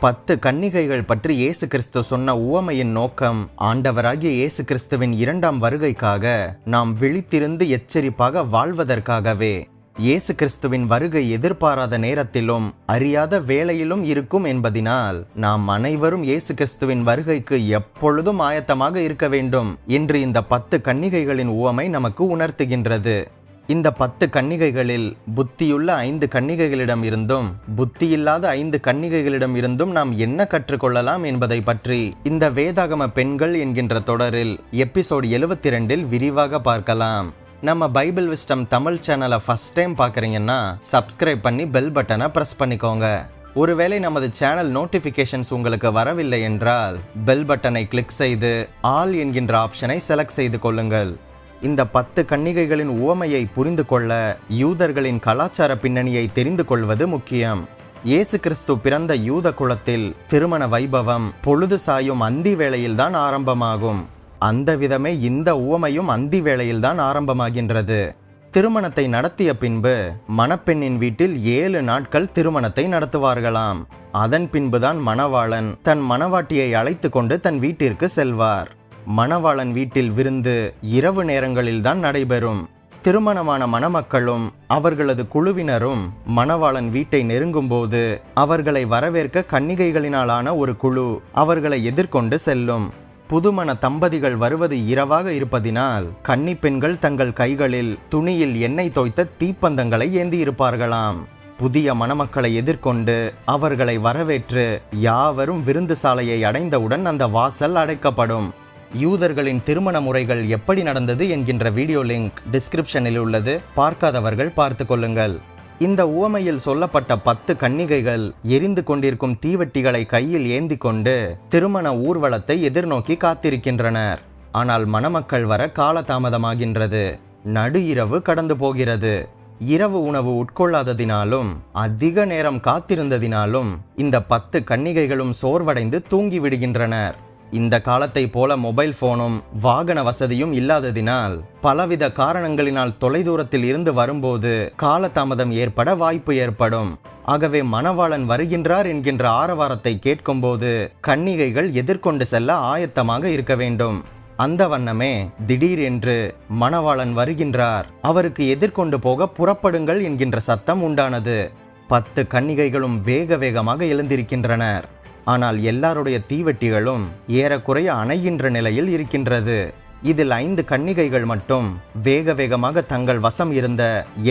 பத்து கன்னிகைகள் பற்றி இயேசு கிறிஸ்து சொன்ன உவமையின் நோக்கம் ஆண்டவராகிய இயேசு கிறிஸ்துவின் இரண்டாம் வருகைக்காக நாம் விழித்திருந்து எச்சரிப்பாக வாழ்வதற்காகவே. இயேசு கிறிஸ்துவின் வருகை எதிர்பாராத நேரத்திலும் அறியாத வேளையிலும் இருக்கும் என்பதினால் நாம் அனைவரும் இயேசு கிறிஸ்துவின் வருகைக்கு எப்பொழுதும் ஆயத்தமாக இருக்க வேண்டும் என்று இந்த பத்து கன்னிகைகளின் உவமை நமக்கு உணர்த்துகின்றது. இந்த பத்து கன்னிகைகளில் புத்தியுள்ள ஐந்து கன்னிகைகளிடம் இருந்தும் புத்தியில்லாத ஐந்து கன்னிகைகளிடம் இருந்தும் நாம் என்ன கற்றுக்கொள்ளலாம் என்பதை பற்றி இந்த வேதாகம பெண்கள் என்கின்ற தொடரில் எபிசோட் எழுவத்தி ரெண்டில் விரிவாக பார்க்கலாம். நம்ம பைபிள் விஸ்டம் தமிழ் சேனலை ஃபர்ஸ்ட் டைம் பார்க்குறீங்கன்னா சப்ஸ்கிரைப் பண்ணி பெல் பட்டனை ப்ரெஸ் பண்ணிக்கோங்க. ஒருவேளை நமது சேனல் நோட்டிஃபிகேஷன்ஸ் உங்களுக்கு வரவில்லை என்றால் பெல் பட்டனை கிளிக் செய்து ஆல் என்கின்ற ஆப்ஷனை செலக்ட் செய்து கொள்ளுங்கள். இந்த பத்து கன்னிகைகளின் உவமையை புரிந்து கொள்ள யூதர்களின் கலாச்சார பின்னணியை தெரிந்து கொள்வது முக்கியம். இயேசு கிறிஸ்து பிறந்த யூத குலத்தில் திருமண வைபவம் பொழுது சாயும் அந்தி வேளையில்தான் ஆரம்பமாகும். அந்த விதமே இந்த உவமையும் அந்தி வேளையில்தான் ஆரம்பமாகின்றது. திருமணத்தை நடத்திய பின்பு மணப்பெண்ணின் வீட்டில் ஏழு நாட்கள் திருமணத்தை நடத்துவார்களாம். அதன் பின்புதான் மணவாளன் தன் மணவாட்டியை அழைத்து கொண்டு தன் வீட்டிற்கு செல்வார். மணவாளன் வீட்டில் விருந்து இரவு நேரங்களில்தான் நடைபெறும். திருமணமான மணமக்களும் அவர்களது குழுவினரும் மணவாளன் வீட்டை நெருங்கும்போது அவர்களை வரவேற்க கன்னிகைகளினாலான ஒரு குழு அவர்களை எதிர்கொண்டு செல்லும். புதுமண தம்பதிகள் வருவது இரவாக இருப்பதினால் கன்னி பெண்கள் தங்கள் கைகளில் துணியில் எண்ணெய் தோய்த்த தீப்பந்தங்களை ஏந்தி இருப்பார்களாம் புதிய மணமக்களை எதிர்கொண்டு அவர்களை வரவேற்று யாவரும் விருந்து சாலையை அடைந்தவுடன் அந்த வாசல் அடைக்கப்படும். யூதர்களின் திருமண முறைகள் எப்படி நடந்தது என்கின்ற வீடியோ லிங்க் டிஸ்கிரிப்ஷனில் உள்ளது. பார்க்காதவர்கள் பார்த்து கொள்ளுங்கள். இந்த உவமையில் சொல்லப்பட்ட பத்து கன்னிகைகள் எரிந்து கொண்டிருக்கும் தீவெட்டிகளை கையில் ஏந்தி கொண்டு திருமண ஊர்வலத்தை எதிர்நோக்கி காத்திருக்கின்றனர். ஆனால் மணமக்கள் வர காலதாமதமாகின்றது. நடு இரவு கடந்து போகிறது. இரவு உணவு உட்கொள்ளாததினாலும் அதிக நேரம் காத்திருந்ததினாலும் இந்த பத்து கன்னிகைகளும் சோர்வடைந்து தூங்கி விடுகின்றனர் இந்த காலத்தை போல மொபைல் போனும் வாகன வசதியும் இல்லாததினால் பலவித காரணங்களினால் தொலைதூரத்தில் இருந்து வரும்போது காலதாமதம் ஏற்பட வாய்ப்பு ஏற்படும். ஆகவே மணவாளன் வருகின்றார் என்கின்ற ஆரவாரத்தை கேட்கும்போது கன்னிகைகள் எதிர்கொண்டு செல்ல ஆயத்தமாக இருக்க வேண்டும். அந்த வண்ணமே திடீர் என்று மணவாளன் வருகின்றார். அவருக்கு எதிர்கொண்டு போக புறப்படுங்கள் என்கின்ற சத்தம் உண்டானது. பத்து கன்னிகைகளும் வேக வேகமாக எழுந்திருக்கின்றனர். ஆனால் எல்லாருடைய தீவெட்டிகளும் ஏறக்குறைய அணைகின்ற நிலையில் இருக்கின்றது. இதில் ஐந்து கன்னிகைகள் மட்டும் வேக வேகமாக தங்கள் வசம் இருந்த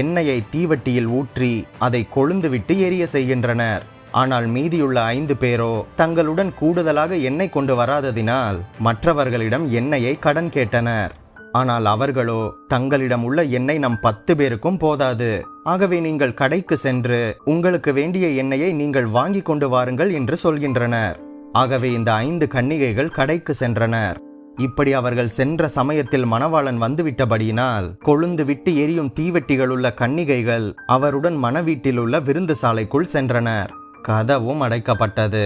எண்ணெயை தீவெட்டியில் ஊற்றி அதை கொழுந்துவிட்டு எரிய செய்கின்றனர். ஆனால் மீதியுள்ள ஐந்து பேரோ தங்களுடன் கூடுதலாக எண்ணெய் கொண்டு வராததினால் மற்றவர்களிடம் எண்ணெயை கடன் கேட்டனர். ஆனால் அவர்களோ தங்களிடம் உள்ள எண்ணெய் நம் பத்து பேருக்கும் போதாது. ஆகவே நீங்கள் கடைக்கு சென்று உங்களுக்கு வேண்டிய எண்ணெயை நீங்கள் வாங்கி கொண்டு வாருங்கள் என்று சொல்கின்றனர். ஆகவே இந்த ஐந்து கன்னிகைகள் கடைக்கு சென்றனர். இப்படி அவர்கள் சென்ற சமயத்தில் மணவாளன் வந்துவிட்டபடியினால் கொழுந்து விட்டு எரியும் தீவெட்டிகள் உள்ள கன்னிகைகள் அவருடன் மணவீட்டில் உள்ள விருந்து சாலைக்குள் சென்றனர். கதவும் அடைக்கப்பட்டது.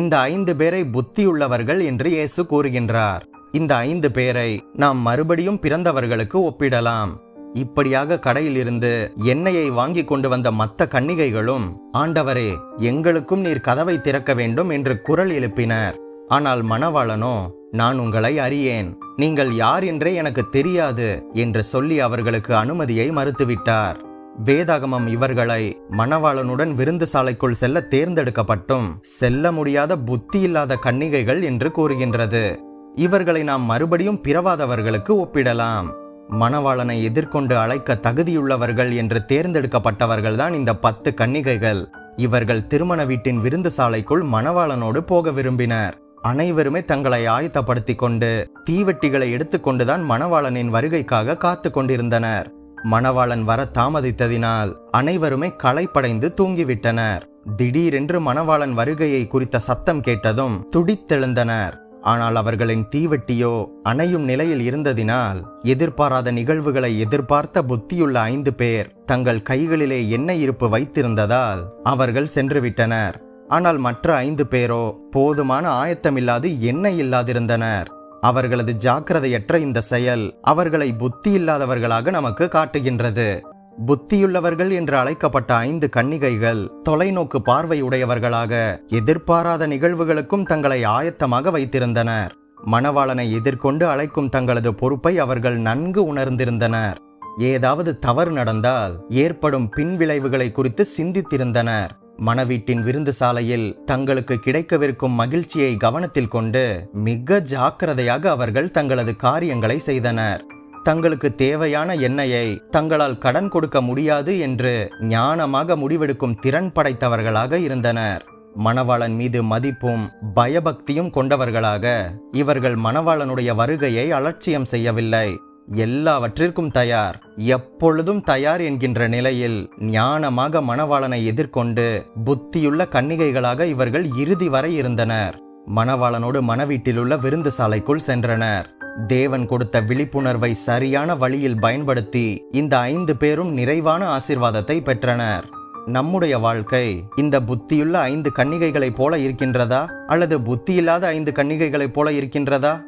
இந்த ஐந்து பேரை புத்தியுள்ளவர்கள் என்று இயேசு கூறுகின்றார். இந்த ஐந்து பேரை நாம் மறுபடியும் பிறந்தவர்களுக்கு ஒப்பிடலாம். இப்படியாக கடையிலிருந்து எண்ணெயை வாங்கி கொண்டு வந்த மத்த கன்னிகைகளும் ஆண்டவரே எங்களுக்கும் நீர் கதவை திறக்க வேண்டும் என்று குரல் எழுப்பினர். ஆனால் மணவாளனோ நான் உங்களை அறியேன். நீங்கள் யார் என்றே எனக்கு தெரியாது என்று சொல்லி அவர்களுக்கு அனுமதியை மறுத்துவிட்டார். வேதாகமம் இவர்களை மணவாளனுடன் விருந்து சாலைக்குள் செல்ல தேர்ந்தெடுக்கப்பட்டும் செல்ல முடியாத புத்தியில்லாத கன்னிகைகள் என்று கூறுகின்றது. இவர்களை நாம் மறுபடியும் பிறவாதவர்களுக்கு ஒப்பிடலாம். மணவாளனை எதிர்கொண்டு அழைக்க தகுதியுள்ளவர்கள் என்று தேர்ந்தெடுக்கப்பட்டவர்கள்தான் இந்த பத்து கன்னிகைகள். இவர்கள் திருமண வீட்டின் விருந்து சாலைக்குள் மணவாளனோடு போக விரும்பினர். அனைவருமே தங்களை ஆயத்தப்படுத்திக் கொண்டு தீவெட்டிகளை எடுத்துக்கொண்டுதான் மணவாளனின் வருகைக்காக காத்து கொண்டிருந்தனர். மணவாளன் வர தாமதித்ததினால் அனைவருமே களைப்படைந்து தூங்கிவிட்டனர். திடீரென்று மணவாளன் வருகையை குறித்த சத்தம் கேட்டதும் துடித்தெழுந்தனர். ஆனால் அவர்களின் தீவெட்டியோ அணையும் நிலையில் இருந்ததினால் எதிர்பாராத நிகழ்வுகளை எதிர்பார்த்த புத்தியுள்ள ஐந்து பேர் தங்கள் கைகளிலே எண்ணெய் இருப்பு வைத்திருந்ததால் அவர்கள் சென்றுவிட்டனர். ஆனால் மற்ற ஐந்து பேரோ போதுமான ஆயத்தமில்லாது எண்ணெய் இல்லாதிருந்தனர். அவர்களது ஜாக்கிரதையற்ற இந்த செயல் அவர்களை புத்தி இல்லாதவர்களாக நமக்கு காட்டுகின்றது. புத்தியுள்ளவர்கள் என்று அழைக்கப்பட்ட ஐந்து கன்னிகைகள் தொலைநோக்கு பார்வையுடையவர்களாக எதிர்பாராத நிகழ்வுகளுக்கும் தங்களை ஆயத்தமாக வைத்திருந்தனர். மணவாளனை எதிர்கொண்டு அழைக்கும் தங்களது பொறுப்பை அவர்கள் நன்கு உணர்ந்திருந்தனர். ஏதாவது தவறு நடந்தால் ஏற்படும் பின்விளைவுகளை குறித்து சிந்தித்திருந்தனர். மணவீட்டின் விருந்து சாலையில் தங்களுக்கு கிடைக்கவிருக்கும் மகிழ்ச்சியை கவனத்தில் கொண்டு மிக ஜாக்கிரதையாக அவர்கள் தங்களது காரியங்களை செய்தனர். தங்களுக்கு தேவையான எண்ணெயை தங்களால் கடன் கொடுக்க முடியாது என்று ஞானமாக முடிவெடுக்கும் திறன் படைத்தவர்களாக இருந்தனர். மணவாளன் மீது மதிப்பும் பயபக்தியும் கொண்டவர்களாக இவர்கள் மணவாளனுடைய வருகையை அலட்சியம் செய்யவில்லை. எல்லாவற்றிற்கும் தயார். எப்பொழுதும் தயார் என்கின்ற நிலையில் ஞானமாக மணவாளனை எதிர்கொண்டு புத்தியுள்ள கன்னிகைகளாக இவர்கள் இறுதி வரை இருந்தனர். மணவாளனோடு மணவீட்டிலுள்ள விருந்து சாலைக்குள் சென்றனர். தேவன் கொடுத்த விழிப்புணர்வை சரியான வழியில் பயன்படுத்தி இந்த ஐந்து பேரும் நிறைவான ஆசிர்வாதத்தை பெற்றனர். நம்முடைய வாழ்க்கை இந்த புத்தியுள்ள ஐந்து கன்னிகைகளைப் போல இருக்கின்றதா? அல்லது புத்தியில்லாத ஐந்து கன்னிகைகளைப் போல இருக்கின்றதா?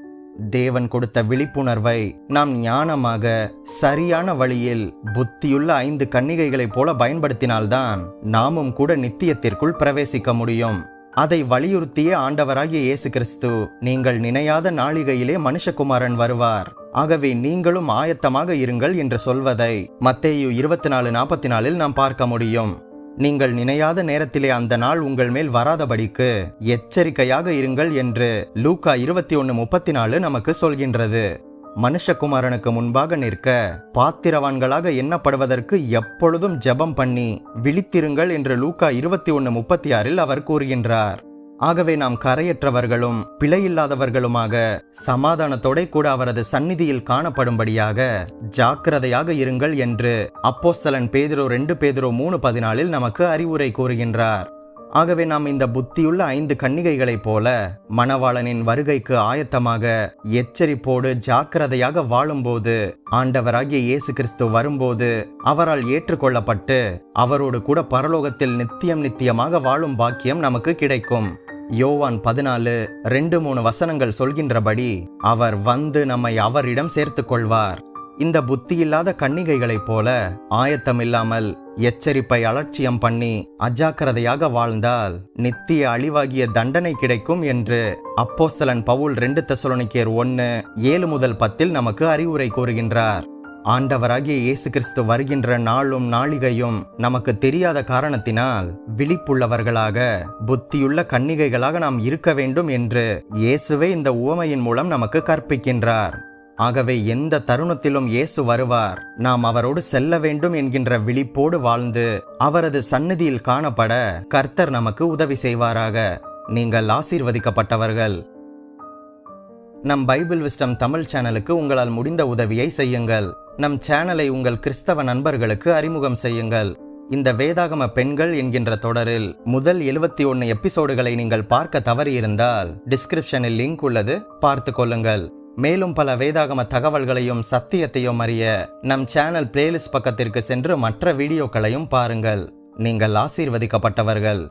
தேவன் கொடுத்த விழிப்புணர்வை நாம் ஞானமாக சரியான வழியில் புத்தியுள்ள ஐந்து கன்னிகைகளைப் போல பயன்படுத்தினால்தான் நாமும் கூட நித்தியத்திற்குள் பிரவேசிக்க முடியும். அதை வலியுறுத்திய ஆண்டவராகிய இயேசு கிறிஸ்து நீங்கள் நினையாத நாளிகையிலே மனுஷகுமாரன் வருவார். ஆகவே நீங்களும் ஆயத்தமாக இருங்கள் என்று சொல்வதை மத்தேயு இருபத்தி நாலு நாற்பத்தி நாலில் நாம் பார்க்க முடியும். நீங்கள் நினையாத நேரத்திலே அந்த நாள் உங்கள் மேல் வராதபடிக்கு எச்சரிக்கையாக இருங்கள் என்று லூக்கா இருபத்தி ஒன்று முப்பத்தி நாலு நமக்கு சொல்கின்றது. மனுஷகுமாரனுக்கு முன்பாக நிற்க பாத்திரவான்களாக எண்ணப்படுவதற்கு எப்பொழுதும் ஜெபம் பண்ணி விழித்திருங்கள் என்று லூக்கா இருபத்தி ஒன்று முப்பத்தி ஆறில் அவர் கூறுகின்றார். ஆகவே நாம் கரையற்றவர்களும் பிழையில்லாதவர்களுமாக சமாதானத்தோட கூட அவரது சந்நிதியில் காணப்படும்படியாக ஜாக்கிரதையாக இருங்கள் என்று அப்போஸ்தலன் பேதிரோ ரெண்டு பேதிரோ மூணு பதினாலில் நமக்கு அறிவுரை கூறுகின்றார். ஆகவே நாம் இந்த புத்தியுள்ள ஐந்து கன்னிகைகளைப் போல மணவாளனின் வருகைக்கு ஆயத்தமாக எச்சரிப்போடு ஜாக்கிரதையாக வாழும்போது ஆண்டவராகிய இயேசு கிறிஸ்து வரும்போது அவரால் ஏற்றுக்கொள்ளப்பட்டு அவரோடு கூட பரலோகத்தில் நித்தியம் நித்தியமாக வாழும் பாக்கியம் நமக்கு கிடைக்கும். யோவான் பதினாலு ரெண்டு மூணு வசனங்கள் சொல்கின்றபடி அவர் வந்து நம்மை அவரிடம் சேர்த்துக் கொள்வார் இந்த புத்தியில்லாத கன்னிகைகளைப் போல ஆயத்தமில்லாமல் எச்சரிப்பை அலட்சியம் பண்ணி அஜாக்கிரதையாக வாழ்ந்தால் நித்திய அழிவாகிய தண்டனை கிடைக்கும் என்று அப்போஸ்தலன் பவுல் ரெண்டு தசோலனிக்கேர் ஒன்னு ஏழு முதல் பத்தில் நமக்கு அறிவுரை கூறுகின்றார். ஆண்டவராகிய இயேசு கிறிஸ்து வருகின்ற நாளும் நாளிகையும் நமக்கு தெரியாத காரணத்தினால் விழிப்புள்ளவர்களாக புத்தியுள்ள கன்னிகைகளாக நாம் இருக்க வேண்டும் என்று இயேசுவே இந்த உவமையின் மூலம் நமக்கு கற்பிக்கின்றார். ஆகவே எந்த தருணத்திலும் இயேசு வருவார். நாம் அவரோடு செல்ல வேண்டும் என்கின்ற விழிப்போடு வாழ்ந்து அவரது சந்நிதியில் காணப்பட கர்த்தர் நமக்கு உதவி செய்வாராக. நீங்கள் ஆசீர்வதிக்கப்பட்டவர்கள். நம் பைபிள் விஸ்டம் தமிழ் சேனலுக்கு உங்களால் முடிந்த உதவியை செய்யுங்கள். நம் சேனலை உங்கள் கிறிஸ்தவ நண்பர்களுக்கு அறிமுகம் செய்யுங்கள். இந்த வேதாகம பெண்கள் என்கின்ற தொடரில் முதல் எழுபத்தி ஒன்று எபிசோடுகளை நீங்கள் பார்க்க தவறியிருந்தால் டிஸ்கிரிப்ஷனில் லிங்க் உள்ளது. பார்த்து கொள்ளுங்கள். மேலும் பல வேதாகம தகவல்களையும் சத்தியத்தையும் அறிய நம் சேனல் பிளேலிஸ்ட் பக்கத்திற்கு சென்று மற்ற வீடியோக்களையும் பாருங்கள். நீங்கள் ஆசீர்வதிக்கப்பட்டவர்கள்.